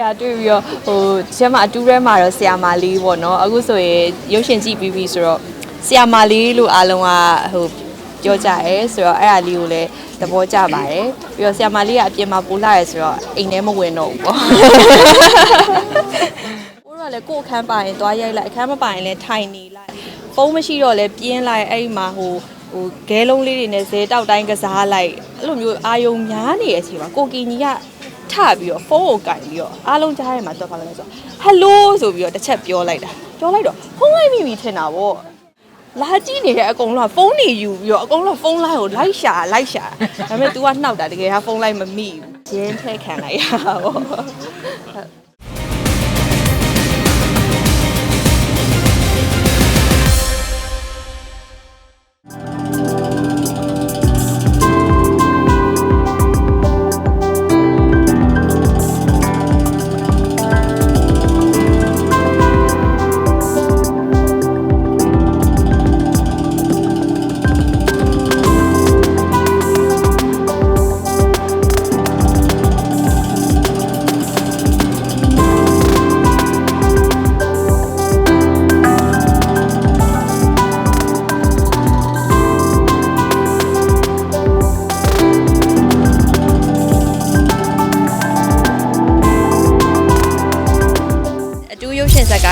ရတွေ့ပြီးတော့ဟိုကျမအတူထဲမှာတော့ဆီယာမာလေးပေါ့နော်အခုဆိုရင်ရုပ်ရှင်ကြည့်ပြီးပြီဆိုတော့ဆီယာမာလေးလို့အားလုံးကဟိုပြောကြရဲဆိုတော့အဲ့ဒါလေးကိုလည်းသဘောကျပါတယ်ပြီးတော့ဆီယာမာလေးကအပြင်မှာပို့လာရဲဆိုတော့အိမ်ထဲမဝင်တော့ဘူးပေါ့ကိုတော့လည်းကို့အခန်းပါရင်သွားရိုက်လိုက်အခန်းမပါရင်လည်းထိုင်နေလိုက်ဖုန်းမရှိတော့လည်းပြင်းလိုက်အဲ့ဒီမှာဟိုဟိုဂဲလုံးလေးတွေနဲ့ဇဲတောက်တိုင်းကစားလိုက်အဲ့လိုမျိုးအာယုံများနေတဲ့အချိန်မှာကိုကီညီက ထပြီးတော့ဖုန်းကိုကင်ပြီးတော့အားလုံးကြားထဲမှာတော့ပါလဲဆိုဟယ်လိုဆိုပြီးတော့တစ်ချက်ပြောလိုက်တာပြောလိုက်တော့ဖုန်းလိုက်မိပြီထင်တာဗောလာကြည့်နေတဲ့အကုန်လုံးကဖုန်းနေယူပြီးတော့အကုန်လုံးဖုန်းလိုက်ကိုလိုက်ရှာလိုက်ရှာဒါပေမဲ့ तू ကနှောက်တာတကယ်ကဖုန်းလိုက်မမိဘူးရင်းထဲခံလိုက်ရတာဗော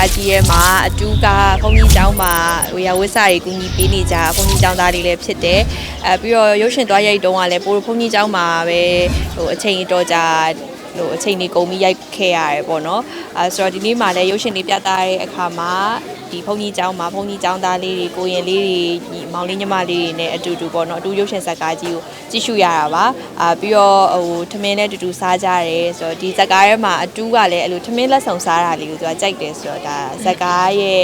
ကားကြီးရဲ့မှာအတူကဘုန်းကြီးကျောင်းမှာဝေယဝိဆာတွေကူညီပေးနေကြဘုန်းကြီးကျောင်းသားတွေလည်းဖြစ်တယ်အဲပြီးတော့ရုပ်ရှင်သွားရိုက်တုန်းကလည်းပိုဘုန်းကြီးကျောင်းမှာပဲဟိုအချိန်အတော်ကြာဟိုအချိန်ကြီးကုန်ပြီးရိုက်ခဲ့ရတယ်ပေါ့နော်အဲဆိုတော့ဒီနေ့မှလည်းရုပ်ရှင်တွေပြသတဲ့အခါမှာ ဒီဘုန်းကြီးကျောင်းမှာဘုန်းကြီးကျောင်းသားလေးတွေကိုရင်လေးတွေညီမောင်လေးညီမလေးတွေနဲ့အတူတူပေါ့နော်အတူရုပ်ရှင်ဇာတ်ကားကြီးကိုကြည့်ရှုရတာပါအာပြီးတော့ဟိုထမင်းနဲ့အတူတူစားကြတယ်ဆိုတော့ဒီဇာတ်ကားထဲမှာအတူကလည်းအဲ့လိုထမင်းလက်ဆောင်စားတာလေးကိုသူကကြိုက်တယ်ဆိုတော့ဒါဇာတ်ကားရဲ့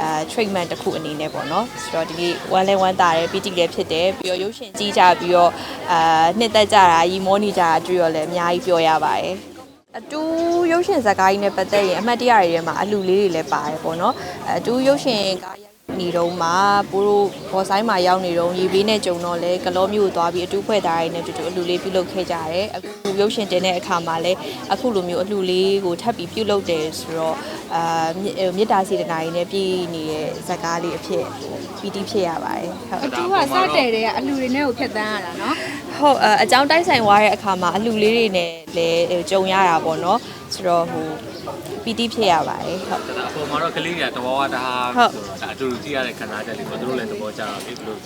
အဲ treatment တစ်ခုအနေနဲ့ပေါ့နော်ဆိုတော့ဒီနေ့ဝမ်းလဲဝမ်းတာတယ်ပီတိလည်းဖြစ်တယ်ပြီးတော့ရုပ်ရှင်ကြည့်ကြပြီးတော့အာနှစ်သက်ကြတာရီမောနေကြတာတွေ့ရလဲအများကြီးပြောရပါတယ်အတူ ရုပ်ရှင်ဇာတ်ကားကြီးနဲ့ပတ်သက်ရင်အမှတ်တရတွေထဲမှာအလူလေးတွေလည်းပါတယ်ပေါ့နော်အတူရုပ်ရှင်ကားရိုက်နေတော့မှာပိုးတို့ဘော်ဆိုင်မှာရောက်နေတော့ရေဘေးနဲ့ကြုံတော့လဲကလောမျိုးသွားပြီးအတူဖွဲ့သားတွေနဲ့တူတူအလူလေးပြုလုပ်ခဲ့ကြရတယ်အခုရုပ်ရှင်တင်တဲ့အခါမှာလဲအခုလိုမျိုးအလူလေးကိုထပ်ပြီးပြုလုပ်တယ်ဆိုတော့ အာမြစ်တာစေတနာကြီးနဲ့ပြည်နေတဲ့ဇာတ်ကားလေးအဖြစ်ပီတိဖြစ်ရပါတယ်ဟုတ်အတူကစတဲ့တဲ့ကအလူတွေနဲ့ကိုဖြတ်တန်းရတာနော်ဟုတ်အအကြောင်းတိုက်ဆိုင်သွားတဲ့အခါမှာအလှလေးတွေနဲ့လည်းကြုံရတာပေါ့နော်ဆိုတော့ဟိုပီတိဖြစ်ရပါတယ်ဟုတ်ဒါအပေါ်မှာတော့ကလေးတွေကတဘောဝတာဟုတ်အတူတူကြည့်ရတဲ့ခံစားချက်လေးပေါ့သူတို့လည်းသဘောကျတော့ပြီဘလို့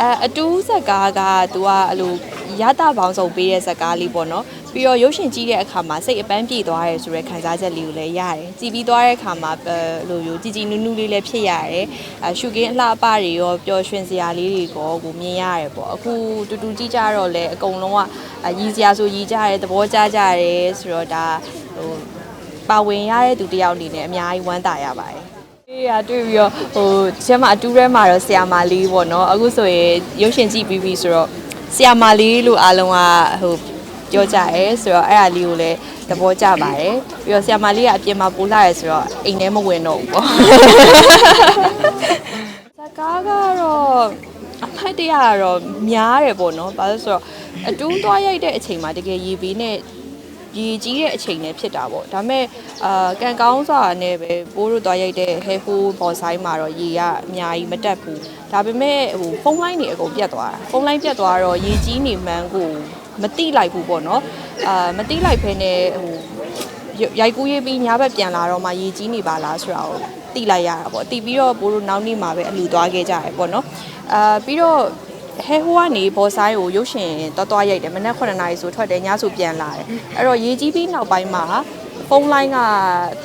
အဲအတူးဇက်ကားကသူကအဲ့လိုရတာပေါင်းစုံပေးတဲ့ဇက်ကားလေးပေါ့နော် ပြီးတော့ရုပ်ရှင်ကြည့်တဲ့အခါမှာစိတ်အပန်းပြေသွားရဲဆိုတဲ့ခံစားချက်လေးကိုလည်းရတယ်ကြည်ပြီးသွားတဲ့အခါမှာအဲလိုမျိုးကြည်ကြည်နူးနူးလေးလည်းဖြစ်ရတယ်အဲရှုကင်းအလှအပတွေရောပျော်ရွှင်စရာလေးတွေကောကိုမြင်ရတယ်ပေါ့အခုတူတူကြည့်ကြတော့လေအကုန်လုံးကအဲရည်စရာဆိုရည်ကြတယ်သဘောကျကြတယ်ဆိုတော့ဒါဟိုပါဝင်ရတဲ့သူတစ်ယောက်အနေနဲ့အများကြီးဝမ်းသာရပါတယ်အေးရတွေ့ပြီးတော့ဟိုကျမအတူထဲမှာတော့ဆီယာမာလေးပေါ့နော်အခုဆိုရင်ရုပ်ရှင်ကြည့်ပြီးပြီဆိုတော့ဆီယာမာလေးလို့အားလုံးကဟို ပြောကြရဲဆိုတော့အဲ့ဒါလေးကိုလည်းသဘောကျပါတယ်ပြီးတော့ဆီယာမာလေးကအပြင်မှာပို့လာရဲဆိုတော့အိမ်ထဲမဝင်တော့ဘူးပေါ့ဇကားကတော့အဖိုက်တရကတော့များတယ်ပေါ့နော်ဘာလို့လဲဆိုတော့အတူသွားရိုက်တဲ့အချိန်မှာတကယ်ရေဘေးနဲ့ရေကြီးတဲ့အချိန်နဲ့ဖြစ်တာပေါ့ဒါပေမဲ့အာကန်ကောင်းစွာနဲ့ပဲပိုးတို့သွားရိုက်တဲ့ hair hole ဘော်ဆိုင်မှာတော့ရေကအများကြီးမတက်ဘူးဒါပေမဲ့ဟိုဖုန်းလိုင်းတွေအကုန်ပြတ်သွားတာဖုန်းလိုင်းပြတ်သွားတော့ရေကြီးနေမှန်းကို မတိလိုက်ဘူးပေါ့နော်အာမတိလိုက်ဖ ೇನೆ ဟိုရိုက်ကူးရေးပြီးညဘက်ပြန်လာတော့မှရေကြီးနေပါလားဆိုတာကိုတိလိုက်ရတာပေါ့တိပြီးတော့ပိုးတို့နောက်နေ့မှာပဲအလူသွားခဲ့ကြရပေါ့နော်အာပြီးတော့ဟဲဟိုကနေဘော်ဆိုင်ကိုရုပ်ရှင်တော်တော်ရိုက်တယ်မနက်9နာရီဆိုထွက်တယ်ညဆိုပြန်လာတယ်အဲ့တော့ရေးကြီးပြီးနောက်ပိုင်းမှာဖုန်းလိုင်းက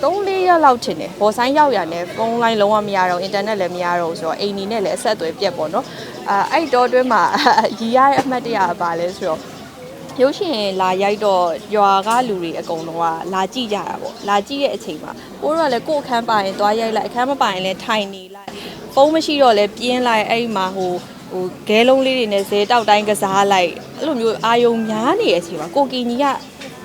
3-4ရက်လောက်ထင်တယ်ဘော်ဆိုင်ရောက်ရတဲ့ဖုန်းလိုင်းလုံးဝမရတော့အင်တာနက်လည်းမရတော့ဘူးဆိုတော့အိမ်နီနဲ့လည်းအဆက်အသွယ်ပြတ်ပေါ့နော်အာအဲ့တော့အတွင်းမှာရီရတဲ့အမှတ်တရပါလဲဆိုတော့ ရုပ်ရှင်လာရိုက်တော့ရွာကလူတွေအကုန်လုံးကလာကြည့်ကြတာပေါ့လာကြည့်တဲ့အချိန်မှာကိုတော့လည်းကို့အခန်းပါရင်သွားရိုက်လိုက်အခန်းမပါရင်လည်းထိုင်နေလိုက်ဖုန်းမရှိတော့လည်းပြင်းလိုက်အဲ့ဒီမှာဟိုဟိုဂဲလုံးလေးတွေနဲ့ဇဲတောက်တိုင်းကစားလိုက်အဲ့လိုမျိုးအာယုံများနေတဲ့အချိန်မှာကိုကီညီက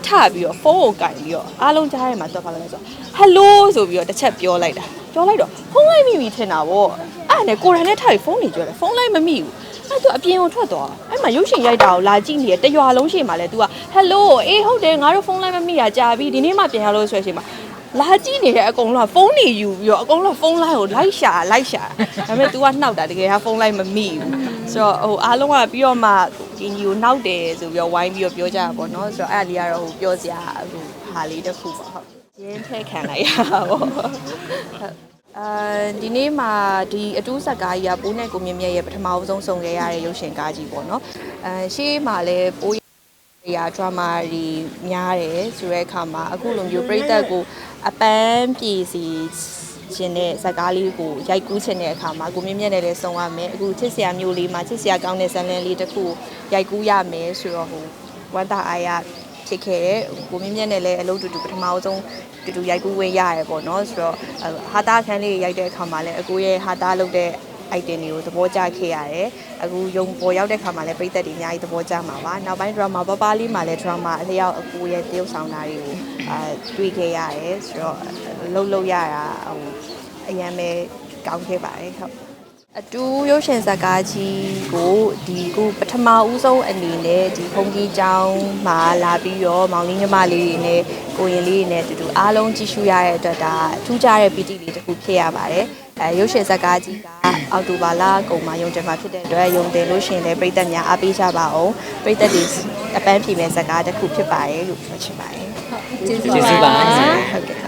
ထပြီးတော့ဖုန်းကိုကင်ပြီးတော့အားလုံးကြားထဲမှာတော့ပါလဲဆိုဟယ်လိုဆိုပြီးတော့တစ်ချက်ပြောလိုက်တာပြောလိုက်တော့ဖုန်းလိုက်မိပြီထင်တာဗောအဲ့ဒါနဲ့ကိုရန်နဲ့ထားပြီးဖုန်းနေကြတယ်ဖုန်းလိုက်မမိဘူး အဲ့သူအပြင်ကိုထွက်သွားအဲ့မှာရုပ်ရှင်ရိုက်တာကိုလာကြည့်နေတယ်တရွာလုံးရှိမှလဲ तू က hello အေးဟုတ်တယ်ငါတို့ဖုန်းလိုင်းမမိရကြာပြီဒီနေ့မှပြန်ရလို့ဆိုရရှိမှာလာကြည့်နေတဲ့အကုန်လုံးကဖုန်းနေယူပြီးတော့အကုန်လုံးဖုန်းလိုင်းကိုလိုက်ရှာလိုက်ရှာဒါပေမဲ့ तू ကနှောက်တာတကယ်ကဖုန်းလိုင်းမမိဘူးဆိုတော့ဟိုအားလုံးကပြီးတော့မှဒီညီကိုနှောက်တယ်ဆိုပြီးတော့ဝိုင်းပြီးတော့ပြောကြတာပေါ့နော်ဆိုတော့အဲ့ဒါလေးကတော့ဟိုပြောစရာဟိုဟာလေးတစ်ခုပေါ့ဟုတ်ရင်းထည့်ခံလိုက်ရတာပေါ့ အဲဒီနေ့မှာဒီအတူးဆက်ကားကြီးကပိုးနဲ့ကိုမြင့်မြတ်ရဲ့ပထမအဆုံးဆုံခဲ့ရတဲ့ရုပ်ရှင်ကားကြီးပေါ့နော်အဲရှေးမှာလည်းပိုးရာ drama တွေများတယ်ဆိုတဲ့အခါမှာအခုလိုမျိုးပြိသက်ကိုအပန်းပြေစီခြင်းတဲ့ဇာတ်ကားလေးကိုရိုက်ကူးခြင်းတဲ့အခါမှာကိုမြင့်မြတ်နဲ့လည်းစုံရမယ်အခုချစ်စရာမျိုးလေးမှာချစ်စရာကောင်းတဲ့ဇာတ်လမ်းလေးတစ်ခုရိုက်ကူးရမယ်ဆိုတော့ဟိုဝမ်းသာအားရဖြစ်ခဲ့တဲ့ကိုမြင့်မြတ်နဲ့လည်းအလုပ်တူတူပထမအဆုံး တူတူရိုက်ကူးဝင်ရတယ်ပေါ့နော်ဆိုတော့ဟာတာခန်းလေးရိုက်တဲ့အခါမှာလည်းအကိုရဲ့ဟာတာလုပ်တဲ့ item တွေကိုသဘောကျခဲ့ရတယ်။အခုရုံပေါ်ရောက်တဲ့ခါမှာလည်းပြည်သက်တွေအများကြီးသဘောကျမှာပါ။နောက်ပိုင်း drama ပပလေးမှာလည်း drama အလျောက်အကူရဲ့တရုပ်ဆောင်တာတွေကိုအာတွေ့ခဲ့ရတယ်ဆိုတော့လှုပ်လှုပ်ရတာဟိုအရင်ပဲကောင်းခဲ့ပါတယ်ဟုတ် အတူရုပ်ရှင်ဇာတ်ကားကြီးကိုဒီခုပထမဦးဆုံးအနေနဲ့ဒီဖုန်ကြီးကျောင်းမှာလာပြီးတော့မောင်လေးညီမလေးတွေနဲ့ကိုရင်လေးတွေနဲ့အတူတူအားလုံးကြည့်ရှုရတဲ့အတွက်ဒါထူးခြားတဲ့ပီတိလေးတစ်ခုဖြစ်ရပါတယ်အဲရုပ်ရှင်ဇာတ်ကားကြီးကအောက်တိုဘာလကုန်မှာရုံတင်မှာဖြစ်တဲ့အတွက်ရုံတင်လို့ရှရင်လည်းပြည်သက်များအားပေးကြပါအောင်ပြည်သက်တွေအပန်းဖြေမဲ့ဇာတ်ကားတစ်ခုဖြစ်ပါတယ်လို့ပြောချင်ပါတယ်ကျေးဇူးကျေးဇူးပါဟုတ်ကဲ့